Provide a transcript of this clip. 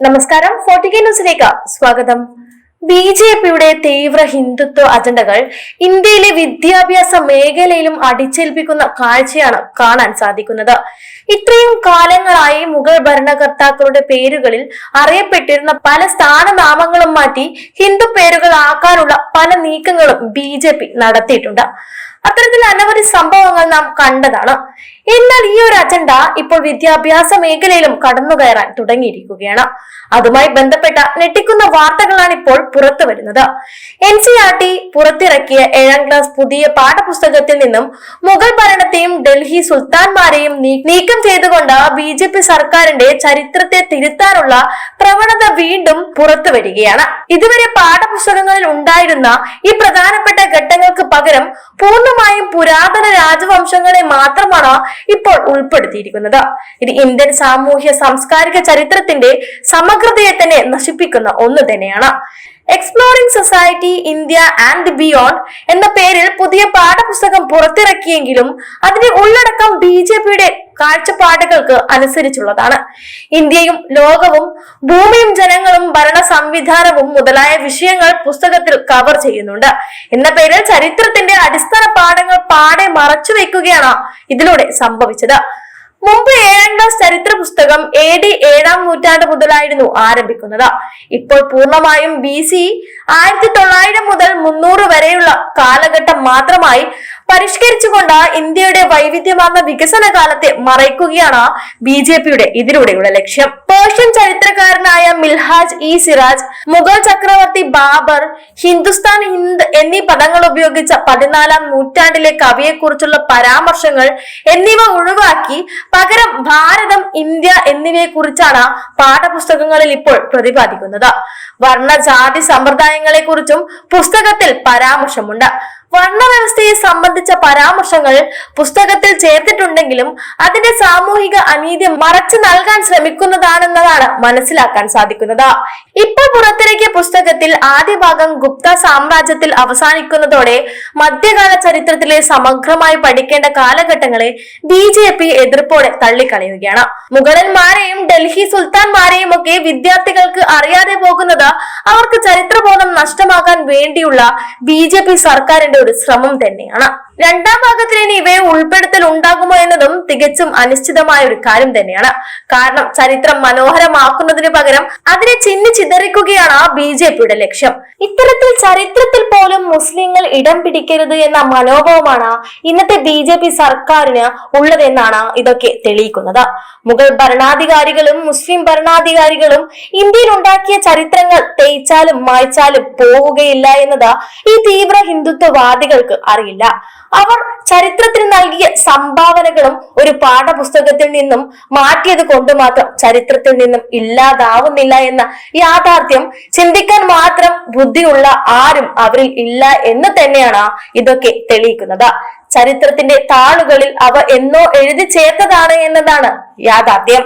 നമസ്കാരം ഫോർട്ടികെ ന്യൂസിലേക്ക് സ്വാഗതം. ബി ജെ പിയുടെ തീവ്ര ഹിന്ദുത്വ അജണ്ടകൾ ഇന്ത്യയിലെ വിദ്യാഭ്യാസ മേഖലയിലും അടിച്ചേൽപ്പിക്കുന്ന കാഴ്ചയാണ് കാണാൻ സാധിക്കുന്നത്. ഇത്രയും കാലങ്ങളായി മുഗൾ ഭരണകർത്താക്കളുടെ പേരുകളിൽ അറിയപ്പെട്ടിരുന്ന പല സ്ഥാനനാമങ്ങളും മാറ്റി ഹിന്ദു പേരുകൾ ആക്കാനുള്ള പല നീക്കങ്ങളും ബി നടത്തിയിട്ടുണ്ട്. അത്തരത്തിൽ അനവധി സംഭവങ്ങൾ നാം കണ്ടതാണ്. എന്നാൽ ഈ ഒരു അജണ്ട ഇപ്പോൾ വിദ്യാഭ്യാസ മേഖലയിലും കടന്നു കയറാൻ തുടങ്ങിയിരിക്കുകയാണ്. അതുമായി ബന്ധപ്പെട്ട ഞെട്ടിക്കുന്ന വാർത്തകളാണ് ഇപ്പോൾ പുറത്തു വരുന്നത്. എൻ സി ആർ ടി പുറത്തിറക്കിയ ഏഴാം ക്ലാസ് പുതിയ പാഠപുസ്തകത്തിൽ നിന്നും മുഗൾ ഭരണത്തെയും ഡൽഹി സുൽത്താൻമാരെയും നീക്കം ചെയ്തുകൊണ്ട് ബി ജെ പി സർക്കാരിന്റെ ചരിത്രത്തെ തിരുത്താനുള്ള പ്രവണത വീണ്ടും പുറത്തു വരികയാണ്. ഇതുവരെ പാഠപുസ്തകങ്ങളിൽ ഉണ്ടായിരുന്ന ഈ പ്രധാനപ്പെട്ട ഘട്ടങ്ങൾക്ക് പകരം പൂർണമായും പുരാതന രാജവംശങ്ങളെ മാത്രമാണ് ഇപ്പോൾ ഉൾപ്പെടുത്തിയിരിക്കുന്നത്. ഇത് ഇന്ത്യൻ സാമൂഹ്യ സാംസ്കാരിക ചരിത്രത്തിന്റെ സമഗ്രതയെ തന്നെ നശിപ്പിക്കുന്ന ഒന്ന് തന്നെയാണ്. Exploring society India and beyond എന്ന പേരിൽ പുതിയ പാഠപുസ്തകം പുറത്തിറക്കിയെങ്കിലും അതിന്റെ ഉള്ളടക്കം ബി ജെ പിയുടെ കാഴ്ചപ്പാടുകൾക്ക് അനുസരിച്ചുള്ളതാണ്. ഇന്ത്യയും ലോകവും ഭൂമിയും ജനങ്ങളും ഭരണ സംവിധാനവും മുതലായ വിഷയങ്ങൾ പുസ്തകത്തിൽ കവർ ചെയ്യുന്നുണ്ട്. എന്ന പേരിൽ ചരിത്രത്തിന്റെ അടിസ്ഥാന പാഠങ്ങൾ പാടെ മറച്ചു വെക്കുകയാണ് ഇതിലൂടെ സംഭവിച്ചത്. മുമ്പ് ഏഴാം ക്ലാസ് ചരിത്ര പുസ്തകം എ ഡി ഏഴാം നൂറ്റാണ്ട് മുതലായിരുന്നു ആരംഭിക്കുന്നത്. ഇപ്പോൾ പൂർണമായും ബി സി ആയിരത്തി തൊള്ളായിരം മുതൽ മുന്നൂറ് വരെയുള്ള കാലഘട്ടം മാത്രമായി പരിഷ്കരിച്ചുകൊണ്ട് ഇന്ത്യയുടെ വൈവിധ്യമാർന്ന വികസന കാലത്തെ മറയ്ക്കുകയാണ് ബി ജെ പിയുടെ ഇതിലൂടെയുള്ള ലക്ഷ്യം. പേർഷ്യൻ ചരിത്രകാരനായ മിൽഹാജ് ഇ സിറാജ് മുഗൾ ചക്രവർത്തി ബാബർ ഹിന്ദുസ്ഥാൻ ഹിന്ദ് എന്നീ പദങ്ങൾ ഉപയോഗിച്ച പതിനാലാം നൂറ്റാണ്ടിലെ കവിയെക്കുറിച്ചുള്ള പരാമർശങ്ങൾ എന്നിവ ഒഴിവാക്കി പകരം ഭാരതം ഇന്ത്യ എന്നിവയെ കുറിച്ചാണ് പാഠപുസ്തകങ്ങളിൽ ഇപ്പോൾ പ്രതിപാദിക്കുന്നത്. വർണജാതി സമ്പ്രദായങ്ങളെക്കുറിച്ചും പുസ്തകത്തിൽ പരാമർശമുണ്ട്. വർണവ്യവസ്ഥയെ സംബന്ധിച്ച പരാമർശങ്ങൾ പുസ്തകത്തിൽ ചേർത്തിട്ടുണ്ടെങ്കിലും അതിന്റെ സാമൂഹിക അനീതി മറച്ചു നൽകാൻ ശ്രമിക്കുന്നതാണെന്നതാണ് മനസ്സിലാക്കാൻ സാധിക്കുന്നത്. ഇപ്പോൾ പുറത്തിറക്കിയ പുസ്തകത്തിൽ ആദ്യ ഭാഗം ഗുപ്ത സാമ്രാജ്യത്തിൽ അവസാനിക്കുന്നതോടെ മധ്യകാല ചരിത്രത്തിലെ സമഗ്രമായി പഠിക്കേണ്ട കാലഘട്ടങ്ങളെ ബി ജെ പി എതിർപ്പോടെ തള്ളിക്കളയുകയാണ്. മുഗളന്മാരെയും ഡൽഹി സുൽത്താൻമാരെയും ഒക്കെ വിദ്യാർത്ഥികൾക്ക് അറിയാതെ പോകുന്നത് അവർക്ക് ചരിത്രബോധം നഷ്ടമാക്കാൻ വേണ്ടിയുള്ള ബി സർക്കാരിന്റെ ഒരു ശ്രമം തന്നെയാണ്. രണ്ടാം ഭാഗത്തിൽ ഇനി ഇവയെ ഉൾപ്പെടുത്തൽ ഉണ്ടാകുമോ എന്നതും തികച്ചും അനിശ്ചിതമായ ഒരു കാര്യം തന്നെയാണ്. കാരണം ചരിത്രം മനോഹരമാക്കുന്നതിന് പകരം അതിനെ ചിന്നി ചിതറിക്കുകയാണ് ബി ജെ പിയുടെ ലക്ഷ്യം. ഇത്തരത്തിൽ ചരിത്രത്തിൽ പോലും മുസ്ലിങ്ങൾ ഇടം പിടിക്കരുത് എന്ന മനോഭാവമാണ് ഇന്നത്തെ ബി ജെ പി സർക്കാരിന് ഉള്ളതെന്നാണ് ഇതൊക്കെ തെളിയിക്കുന്നത്. മുഗൾ ഭരണാധികാരികളും മുസ്ലിം ഭരണാധികാരികളും ഇന്ത്യയിൽ ഉണ്ടാക്കിയ ചരിത്രങ്ങൾ തേച്ചാലും മായ്ച്ചാലും പോവുകയില്ല എന്നത് ഈ തീവ്ര ഹിന്ദുത്വവാദികൾക്ക് അറിയില്ല. അവർ ചരിത്രത്തിന് നൽകിയ സംഭാവനകളും ഒരു പാഠപുസ്തകത്തിൽ നിന്നും മാറ്റിയത് കൊണ്ട് മാത്രം ചരിത്രത്തിൽ നിന്നും ഇല്ലാതാവുന്നില്ല എന്ന യാഥാർത്ഥ്യം ചിന്തിക്കാൻ മാത്രം ബുദ്ധിയുള്ള ആരും അവരിൽ ഇല്ല എന്ന് തന്നെയാണ് ഇതൊക്കെ തെളിയിക്കുന്നത്. ചരിത്രത്തിന്റെ താളുകളിൽ അവ എന്നോ എഴുതി ചേർത്തതാണ് എന്നതാണ് യാഥാർത്ഥ്യം.